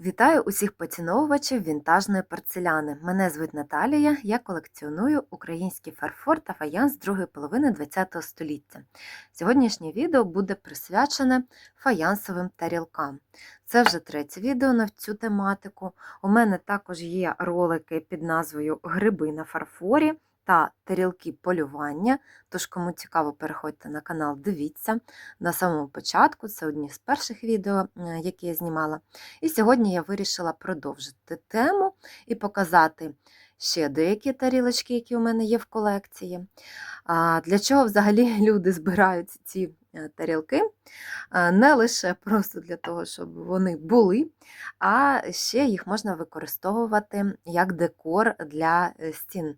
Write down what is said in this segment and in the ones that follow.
Вітаю усіх поціновувачів вінтажної порцеляни. Мене звуть Наталія, я колекціоную український фарфор та фаянс другої половини ХХ століття. Сьогоднішнє відео буде присвячене фаянсовим тарілкам. Це вже третє відео на цю тематику. У мене також є ролики під назвою Гриби на фарфорі та тарілки полювання. Тож, кому цікаво, переходьте на канал, дивіться. На самому початку це одні з перших відео, е, які я знімала. І сьогодні я вирішила продовжити тему і показати ще деякі тарілочки, які у мене є в колекції. Для чого взагалі люди збирають ці тарілки? Не лише просто для того, щоб вони були, а ще їх можна використовувати як декор для е, стін.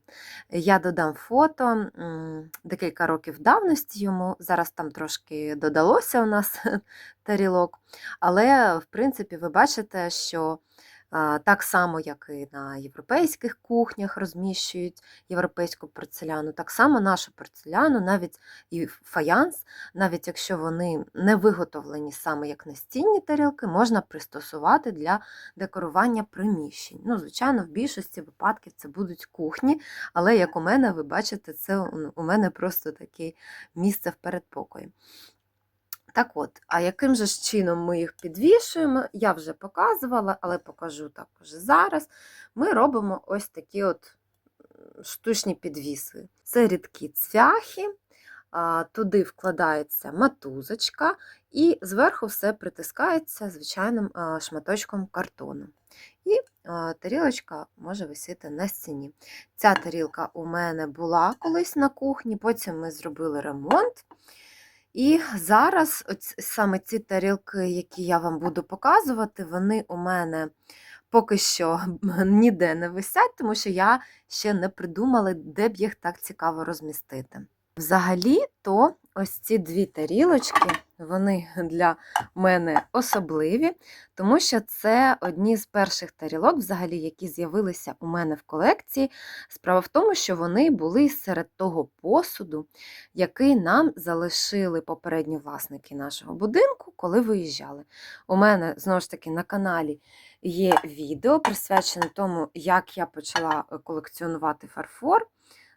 Я додам фото декілька років давності йому. Зараз там трошки додалося у нас тарілок. Але, в принципі, ви бачите, що так само, як і на європейських кухнях розміщують європейську порцеляну, так само нашу порцеляну, навіть і фаянс, навіть якщо вони не виготовлені саме як настінні тарілки, можна пристосувати для декорування приміщень. Ну, звичайно, в більшості випадків це будуть кухні, але як у мене, ви бачите, це у мене просто таке місце в передпокої. Так от, а яким же чином ми їх підвішуємо, я вже показувала, але покажу також зараз. Ми робимо ось такі от штучні підвіси. Це рідкі цвяхи, туди вкладається матузочка, і зверху все притискається звичайним шматочком картону. І тарілочка може висіти на стіні. Ця тарілка у мене була колись на кухні, потім ми зробили ремонт. І зараз оць, саме ці тарілки, які я вам буду показувати, вони у мене поки що ніде не висять, тому що я ще не придумала, де б їх так цікаво розмістити. Взагалі, то ось ці дві тарілочки, вони для мене особливі, тому що це одні з перших тарілок, взагалі, які з'явилися у мене в колекції. Справа в тому, що вони були серед того посуду, який нам залишили попередні власники нашого будинку, коли виїжджали. У мене знову ж таки на каналі є відео присвячене тому, як я почала колекціонувати фарфор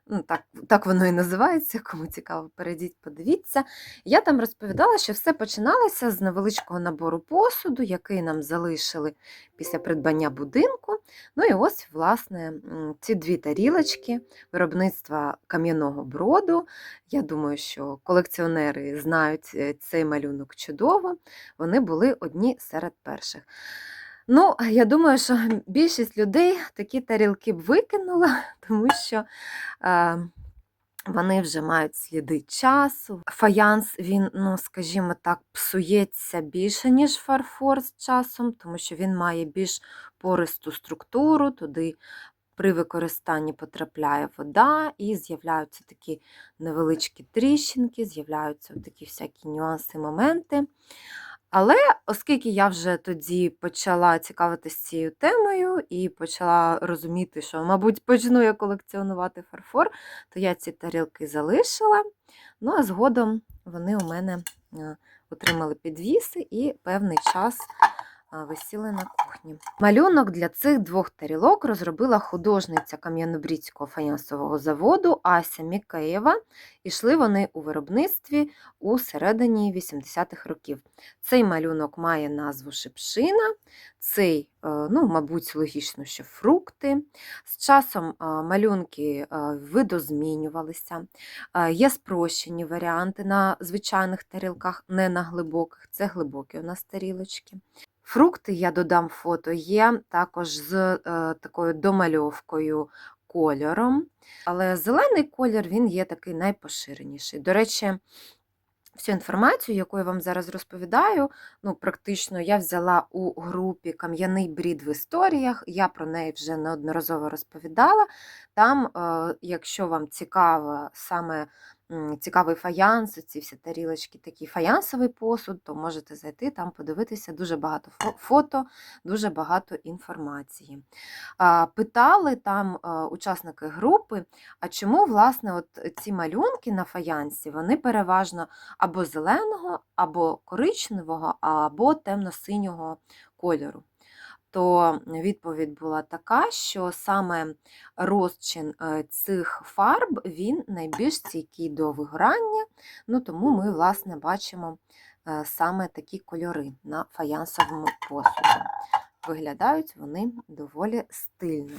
ну, так так воно і називається, кому цікаво, перейдіть, подивіться. Я там розповідала, що все починалося з невеличкого набору посуду, який нам залишили після придбання будинку. Ну і ось, власне, ці дві тарілочки виробництва кам'яного броду. Я думаю, що колекціонери знають е, цей малюнок чудово, вони були одні серед перших. Ну, я думаю, що більшість людей такі тарілки б викинула, тому що е, вони вже мають сліди часу. Фаянс, він, ну, скажімо так, псується більше, ніж фарфор з часом, тому що він має більш пористу структуру, туди при використанні потрапляє вода, і з'являються такі невеличкі тріщинки, з'являються такі всякі нюанси, моменти. Але оскільки я вже тоді почала цікавитися цією темою і почала розуміти, що, мабуть, почну я колекціонувати фарфор, то я ці тарілки залишила. Ну, а згодом вони у мене е, отримали підвіси і певний час висіли на кухні. Малюнок для цих двох тарілок розробила художниця Кам'янобрідського фаянсового заводу Ася Мікеєва. Ішли вони у виробництві у середині 80-х років. Цей малюнок має назву Шипшина, цей, е, ну, мабуть, логічно, що фрукти. З часом малюнки е, видозмінювалися. Є спрощені варіанти на звичайних тарілках, не на глибоких, це глибокі у нас тарілочки. Фрукти, я додам фото, є також з е, такою домальовкою кольором. Але зелений колір він є такий найпоширеніший. До речі, всю інформацію, яку я вам зараз розповідаю, ну, практично я взяла у групі Кам'яний брід в історіях, я про неї вже неодноразово розповідала. Там, е, якщо вам цікаво саме цікавий фаянс, ці всі тарілочки, такий фаянсовий посуд, то можете зайти там, подивитися дуже багато фото, дуже багато інформації. Питали там учасники групи, а чому, власне, от ці малюнки на фаянсі, вони переважно або зеленого, або коричневого, або темно-синього кольору. То відповідь була така, що саме розчин е, цих фарб він найбільш стійкий до вигорання, ну тому ми, власне, бачимо е, саме такі кольори на фаянсовому посуді. Виглядають вони доволі стильно.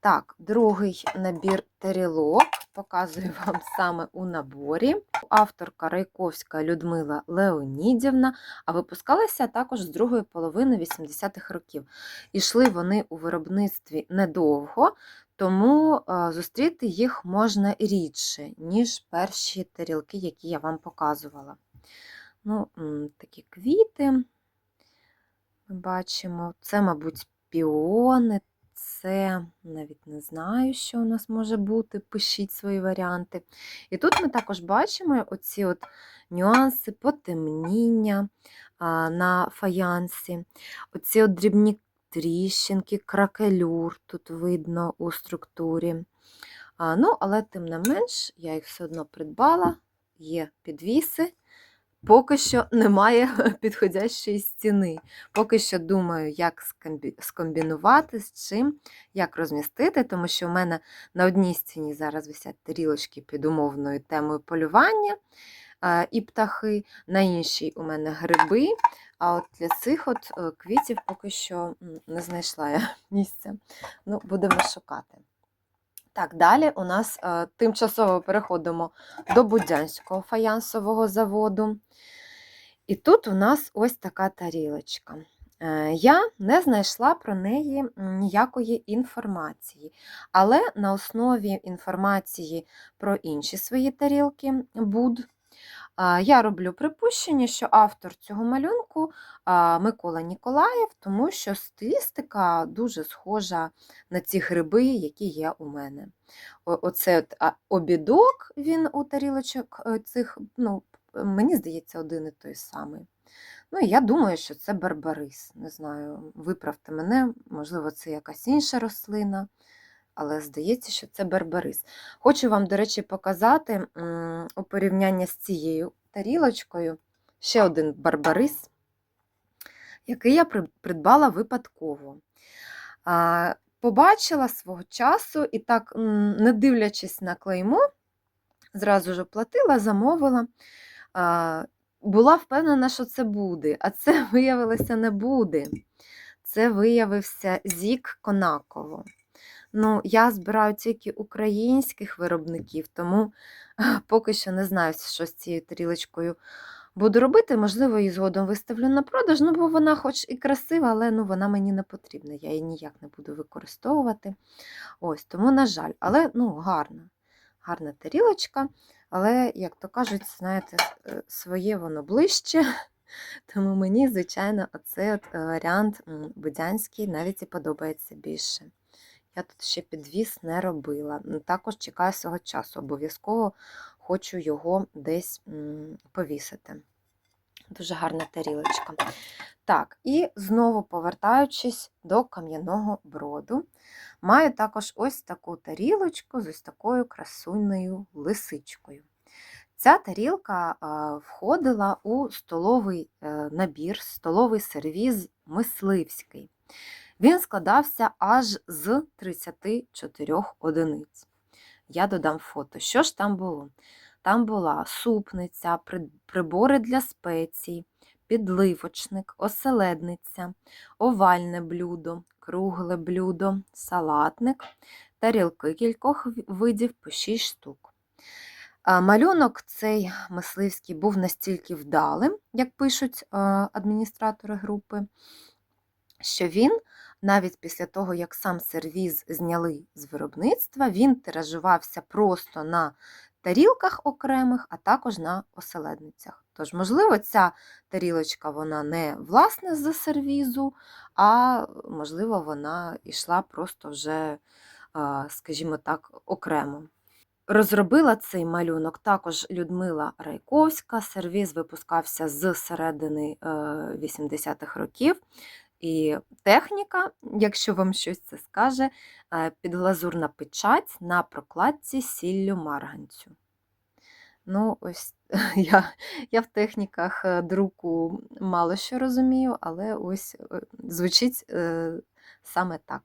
Так, другий набір тарілок показую вам саме у наборі. Авторка Райковська Людмила Леонідівна, а випускалася також з другої половини 80-х років. Ішли вони у виробництві недовго, тому е, зустріти їх можна рідше, ніж перші тарілки, які я вам показувала. Ну, Такі квіти ми бачимо. Це, мабуть, піони. Це навіть не знаю, що у нас може бути. Пишіть свої варіанти. І тут ми також бачимо оці от нюанси потемніння на фаянсі, оці от дрібні тріщинки, кракелюр тут видно у структурі. Ну, Але, тим не менш, я їх все одно придбала, є підвіси. Поки що немає підходящої стіни. Поки що думаю, як скомбінувати з чим, як розмістити, тому що в мене на одній стіні зараз висять тарілочки під умовною темою полювання е, і птахи, на іншій у мене гриби. А от для цих от е, квітів поки що не знайшла я місця. Ну, будемо шукати. Так, далі у нас е, тимчасово переходимо до Будянського фаянсового заводу. І тут у нас ось така тарілочка. Е, Я не знайшла про неї ніякої інформації, але на основі інформації про інші свої тарілки буд. Я роблю припущення, що автор цього малюнку Микола Ніколаєв, тому що стилістика дуже схожа на ці гриби, які є у мене. Оце от, обідок він у тарілочок е, цих, ну, мені здається, один і той самий. Ну, я думаю, що це барбарис. Не знаю, виправте мене, можливо, це якась інша рослина, але здається, що це барбарис. Хочу вам, до речі, показати у порівнянні з цією тарілочкою ще один барбарис, який я придбала випадково. Побачила свого часу і так, не дивлячись на клеймо, зразу ж оплатила, замовила. Була впевнена, що це буде, а це виявилося не буде. Це виявився Зік Конаково. Ну, я збираю тільки українських виробників, тому поки що не знаю, що з цією тарілочкою буду робити. Можливо, її згодом виставлю на продаж, ну, бо вона хоч і красива, але ну, вона мені не потрібна. Я її ніяк не буду використовувати. Ось, Тому, на жаль, але ну, гарна. Гарна тарілочка, але, як то кажуть, знаєте, е, своє воно ближче. Тому мені, звичайно, оцей от е, варіант будянський навіть і подобається більше. Я тут ще підвіс не робила. Також чекаю свого часу. Обов'язково хочу його десь повісити. Дуже гарна тарілочка. Так, і знову повертаючись до кам'яного броду, маю також ось таку тарілочку з ось такою красунною лисичкою. Ця тарілка входила у столовий е, набір, столовий сервіз мисливський. Він складався аж з 34 одиниць. Я додам фото. Що ж там було? Там була супниця, прибори для спецій, підливочник, оселедниця, овальне блюдо, кругле блюдо, салатник, тарілки кількох видів по 6 штук. Малюнок цей мисливський був настільки вдалим, як пишуть адміністратори групи, що він навіть після того, як сам сервіз зняли з виробництва, він тиражувався просто на тарілках окремих, а також на оселедницях. Тож, можливо, ця тарілочка вона не власне з сервізу, а можливо, вона йшла просто вже, скажімо так, окремо. Розробила цей малюнок також Людмила Райковська. Сервіз випускався з середини е, 80-х років. І техніка, якщо вам щось це скаже, е, підглазурна печать на прокладці сіллю марганцю. Ну, ось я, я в техніках е, друку мало що розумію, але ось е, звучить е, саме так.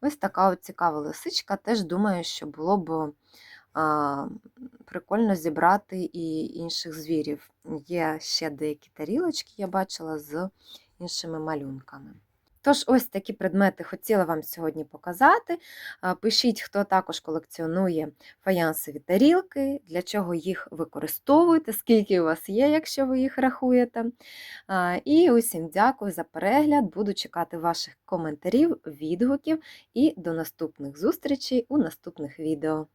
Ось така от цікава лисичка. Теж думаю, що було б а, прикольно зібрати і інших звірів. Є ще деякі тарілочки, я бачила з іншими малюнками. Тож, ось такі предмети хотіла вам сьогодні показати. Пишіть, хто також колекціонує фаянсові тарілки, для чого їх використовуєте, скільки у вас є, якщо ви їх рахуєте. І усім дякую за перегляд. Буду чекати ваших коментарів, відгуків і до наступних зустрічей у наступних відео.